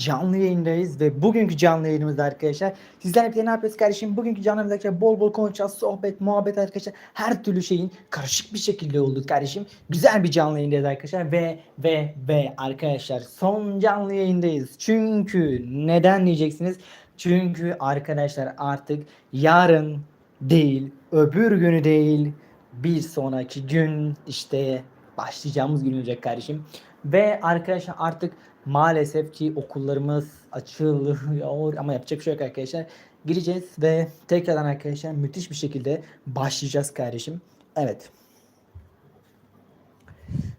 canlı yayındayız ve bugünkü canlı yayınımızda arkadaşlar sizlerle birlikte ne yapıyoruz kardeşim? Bugünkü canlı yayınımızda bol bol konuşacağız, sohbet, muhabbet arkadaşlar. Her türlü şeyin karışık bir şekilde olduk kardeşim. Güzel bir canlı yayındayız arkadaşlar ve ve ve arkadaşlar son canlı yayındayız. Çünkü neden diyeceksiniz? Çünkü arkadaşlar artık yarın değil, öbür günü değil, bir sonraki gün işte başlayacağımız gün olacak kardeşim. Ve arkadaşlar artık maalesef ki okullarımız açılıyor ama yapacak bir şey yok arkadaşlar. Gireceğiz ve tekrardan arkadaşlar müthiş bir şekilde başlayacağız kardeşim. Evet.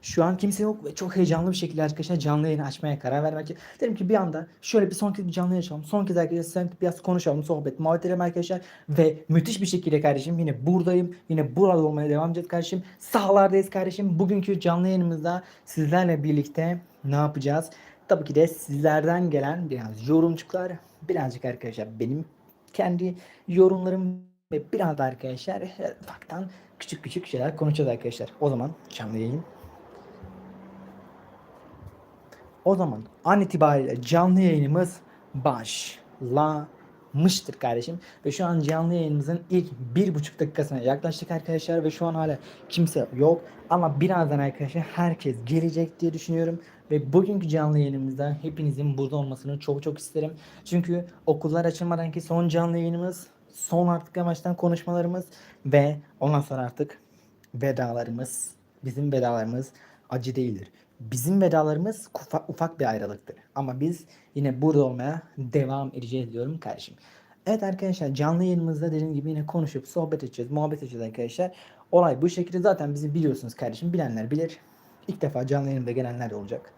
Şu an kimse yok ve çok heyecanlı bir şekilde arkadaşlar canlı yayını açmaya karar vermek. Dedim ki bir anda şöyle bir son kez bir canlı yayın açalım. Son kez arkadaşlar sen biraz konuşalım, sohbet, muhabbet edelim arkadaşlar. Ve müthiş bir şekilde kardeşim yine buradayım. Yine burada olmaya devam edeceğiz kardeşim. Sahalardayız kardeşim. Bugünkü canlı yayınımızda sizlerle birlikte ne yapacağız? Tabii ki de sizlerden gelen biraz yorumcuklar, birazcık arkadaşlar benim kendi yorumlarım ve biraz da arkadaşlar e, ufaktan küçük küçük şeyler konuşacağız arkadaşlar. O zaman canlı yayın. O zaman an itibariyle canlı yayınımız başlamıştır kardeşim. Ve şu an canlı yayınımızın ilk bir buçuk dakikasına yaklaştık arkadaşlar. Ve şu an hala kimse yok. Ama birazdan arkadaşlar herkes gelecek diye düşünüyorum. Ve bugünkü canlı yayınımızda hepinizin burada olmasını çok çok isterim. Çünkü okullar açılmadan ki son canlı yayınımız, son artık yavaştan konuşmalarımız ve ondan sonra artık vedalarımız, bizim vedalarımız acı değildir. Bizim vedalarımız ufak, bir ayrılıktır. Ama biz yine burada olmaya devam edeceğiz diyorum kardeşim. Evet arkadaşlar canlı yayınımızda dediğim gibi yine konuşup sohbet edeceğiz, muhabbet edeceğiz arkadaşlar. Olay bu şekilde zaten bizi biliyorsunuz kardeşim. Bilenler bilir. İlk defa canlı yayınımda gelenler de olacak.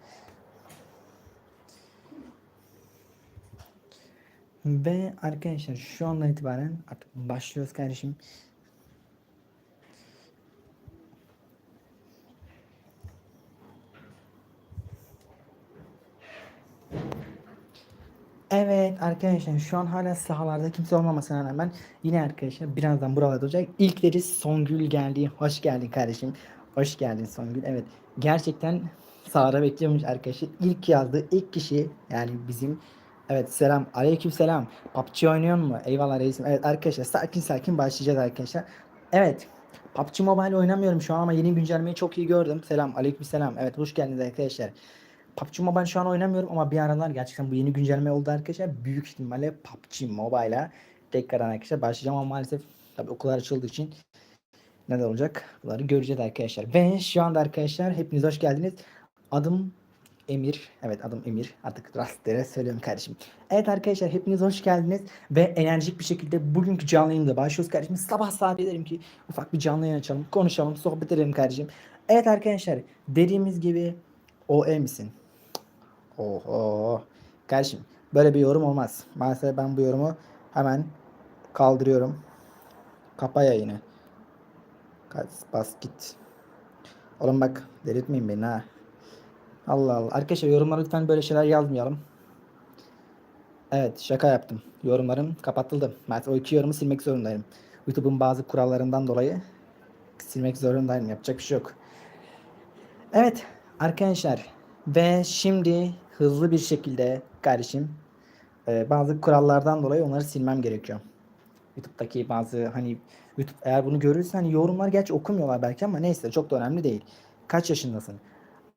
Ve arkadaşlar şu andan itibaren artık başlıyoruz kardeşim. Evet arkadaşlar şu an hala sahalarda kimse olmamasına rağmen yine arkadaşlar birazdan buralarda olacak. İlkleri Songül geldi. Hoş geldin kardeşim. Hoş geldin Songül. Evet gerçekten sahada bekliyormuş arkadaşlar. İlk yazdığı ilk kişi yani bizim Evet selam. Aleyküm selam. PUBG oynuyor mu? Eyvallah reisim. Evet arkadaşlar sakin sakin başlayacağız arkadaşlar. Evet. PUBG Mobile oynamıyorum şu an ama yeni güncellemeyi çok iyi gördüm. Selam. Aleyküm selam. Evet hoş geldiniz arkadaşlar. PUBG Mobile şu an oynamıyorum ama bir aralar gerçekten bu yeni güncelleme oldu arkadaşlar. Büyük ihtimalle PUBG Mobile'a tekrardan arkadaşlar başlayacağım ama maalesef tabii okullar açıldığı için neler olacak bunları göreceğiz arkadaşlar. Ve şu anda arkadaşlar hepiniz hoş geldiniz. Adım Emir. Evet adım Emir. Artık rastlara söylüyorum kardeşim. Evet arkadaşlar hepiniz hoş geldiniz. Ve enerjik bir şekilde bugünkü canlı yayında başlıyoruz kardeşim. Sabah saat derim ki ufak bir canlı yayın açalım. Konuşalım, sohbet edelim kardeşim. Evet arkadaşlar dediğimiz gibi o e misin? Oho. Kardeşim böyle bir yorum olmaz. Maalesef ben bu yorumu hemen kaldırıyorum. Kapa yayını. Bas git. Oğlum bak delirtmeyin beni ha. Allah Allah. Arkadaşlar yorumlara lütfen böyle şeyler yazmayalım. Evet şaka yaptım. Yorumlarım kapatıldı. Maalesef o iki yorumu silmek zorundayım. YouTube'un bazı kurallarından dolayı silmek zorundayım. Yapacak bir şey yok. Evet arkadaşlar ve şimdi hızlı bir şekilde kardeşim e, bazı kurallardan dolayı onları silmem gerekiyor. YouTube'daki bazı hani YouTube eğer bunu görürsen hani yorumlar gerçi okumuyorlar belki ama neyse çok da önemli değil. Kaç yaşındasın?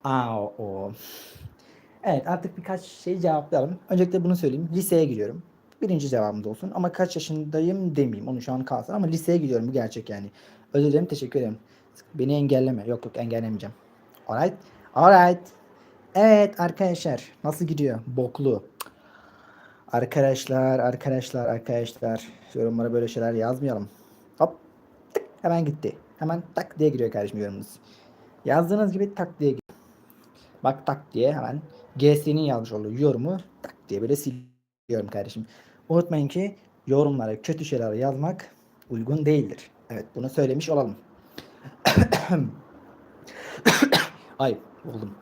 Aa o. Evet artık birkaç şey cevaplayalım. Öncelikle bunu söyleyeyim. Liseye gidiyorum. Birinci cevabımız olsun. Ama kaç yaşındayım demeyeyim. Onu şu an kalsın. Ama liseye gidiyorum. Bu gerçek yani. Özür dilerim. Teşekkür ederim. Beni engelleme. Yok yok engellemeyeceğim. Alright. Alright. Evet arkadaşlar. Nasıl gidiyor? Boklu. Arkadaşlar, arkadaşlar, arkadaşlar. Yorumlara böyle şeyler yazmayalım. Hop. Tık. Hemen gitti. Hemen tak diye giriyor kardeşim yorumunuz. Yazdığınız gibi tak diye giriyor. Bak tak diye hemen GS'nin yazmış olduğu yorumu tak diye böyle siliyorum kardeşim. Unutmayın ki yorumlara kötü şeyler yazmak uygun değildir. Evet bunu söylemiş olalım. Ay oldum.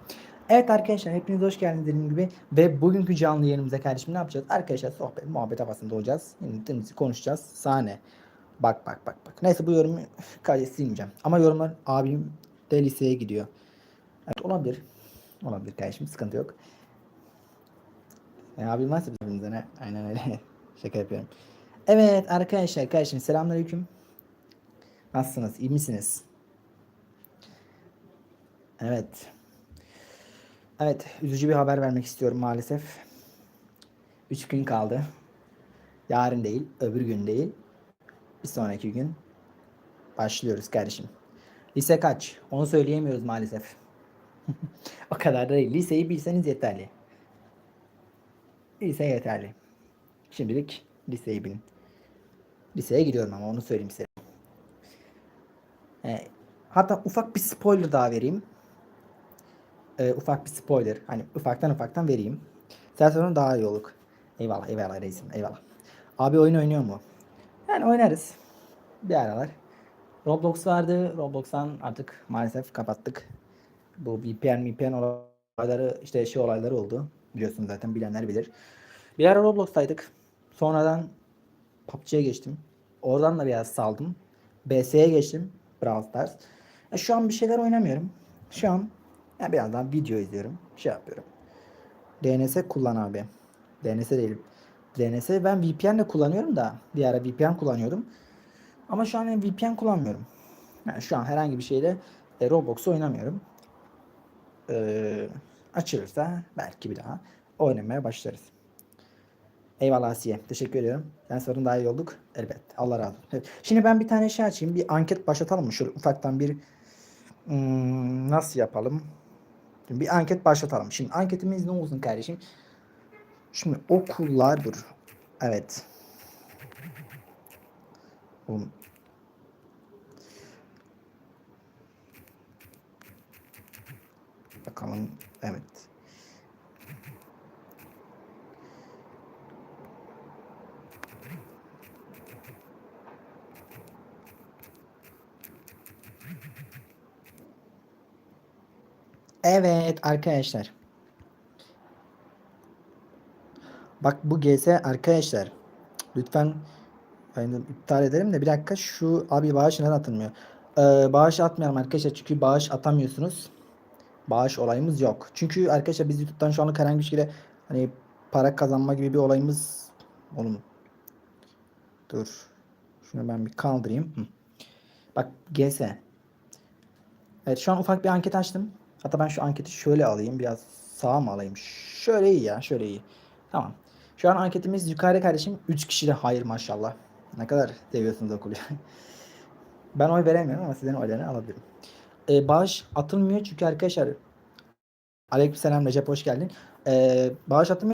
Evet arkadaşlar hepiniz hoş geldiniz dediğim gibi ve bugünkü canlı yayınımıza kardeşim ne yapacağız? Arkadaşlar sohbet muhabbet havasında olacağız. Şimdi konuşacağız. Sahne. Bak bak bak bak. Neyse bu yorumu kaydet silmeyeceğim. Ama yorumlar abim de liseye gidiyor. Evet olabilir. Olabilir kardeşim sıkıntı yok. Ya abi bilmezse birbirimize ne? Aynen öyle. Şaka yapıyorum. Evet arkadaşlar kardeşim selamünaleyküm. Nasılsınız? İyi misiniz? Evet. Evet, üzücü bir haber vermek istiyorum maalesef. 3 gün kaldı. Yarın değil, öbür gün değil. Bir sonraki gün başlıyoruz kardeşim. Lise kaç? Onu söyleyemiyoruz maalesef. o kadar da değil. Liseyi bilseniz yeterli. Lise yeterli. Şimdilik liseyi bilin. Liseye gidiyorum ama onu söyleyeyim size. Ee, hatta ufak bir spoiler daha vereyim. Ee, ufak bir spoiler. Hani ufaktan ufaktan vereyim. Sonra daha iyi olur. Eyvallah eyvallah reisim eyvallah. Abi oyun oynuyor mu? Yani oynarız. Bir aralar. Roblox vardı. Roblox'tan artık maalesef kapattık. Bu VPN, VPN olayları işte şey olayları oldu. Biliyorsunuz zaten bilenler bilir. Bir ara Roblox'taydık. Sonradan PUBG'ye geçtim. Oradan da biraz saldım. BS'ye geçtim. Brawl Stars. Ya şu an bir şeyler oynamıyorum. Şu an ya biraz daha video izliyorum. Şey yapıyorum. DNS kullan abi. DNS değil. DNS ben VPN de kullanıyorum da bir ara VPN kullanıyordum. Ama şu an VPN kullanmıyorum. Yani şu an herhangi bir şeyle e, Roblox oynamıyorum. Ee, açılırsa belki bir daha oynamaya başlarız. Eyvallah Asiye. Teşekkür ediyorum. Ben sorun daha iyi olduk. Elbet. Allah razı olsun. Evet. Şimdi ben bir tane şey açayım. Bir anket başlatalım mı? Şöyle ufaktan bir hmm, nasıl yapalım? Şimdi bir anket başlatalım. Şimdi anketimiz ne olsun kardeşim? Şimdi okullar dur. Evet. Oğlum. Bakalım. Evet. Evet arkadaşlar. Bak bu GS arkadaşlar. Lütfen de iptal ederim de bir dakika şu abi bağış neden atılmıyor? Ee, bağış atmayalım arkadaşlar çünkü bağış atamıyorsunuz. Bağış olayımız yok. Çünkü arkadaşlar biz YouTube'dan şu anlık herhangi bir şekilde hani para kazanma gibi bir olayımız oğlum. Dur. Şunu ben bir kaldırayım. Hı. Bak GS. Evet şu an ufak bir anket açtım. Hatta ben şu anketi şöyle alayım. Biraz sağa mı alayım? Şöyle iyi ya. Şöyle iyi. Tamam. Şu an anketimiz yukarıda kardeşim. 3 kişi de hayır maşallah. Ne kadar seviyorsunuz okulu. ben oy veremiyorum ama sizin oylarını alabilirim. Ee, bağış atılmıyor çünkü arkadaşlar Aleykümselam Recep hoş geldin. Ee, bağış atılmıyor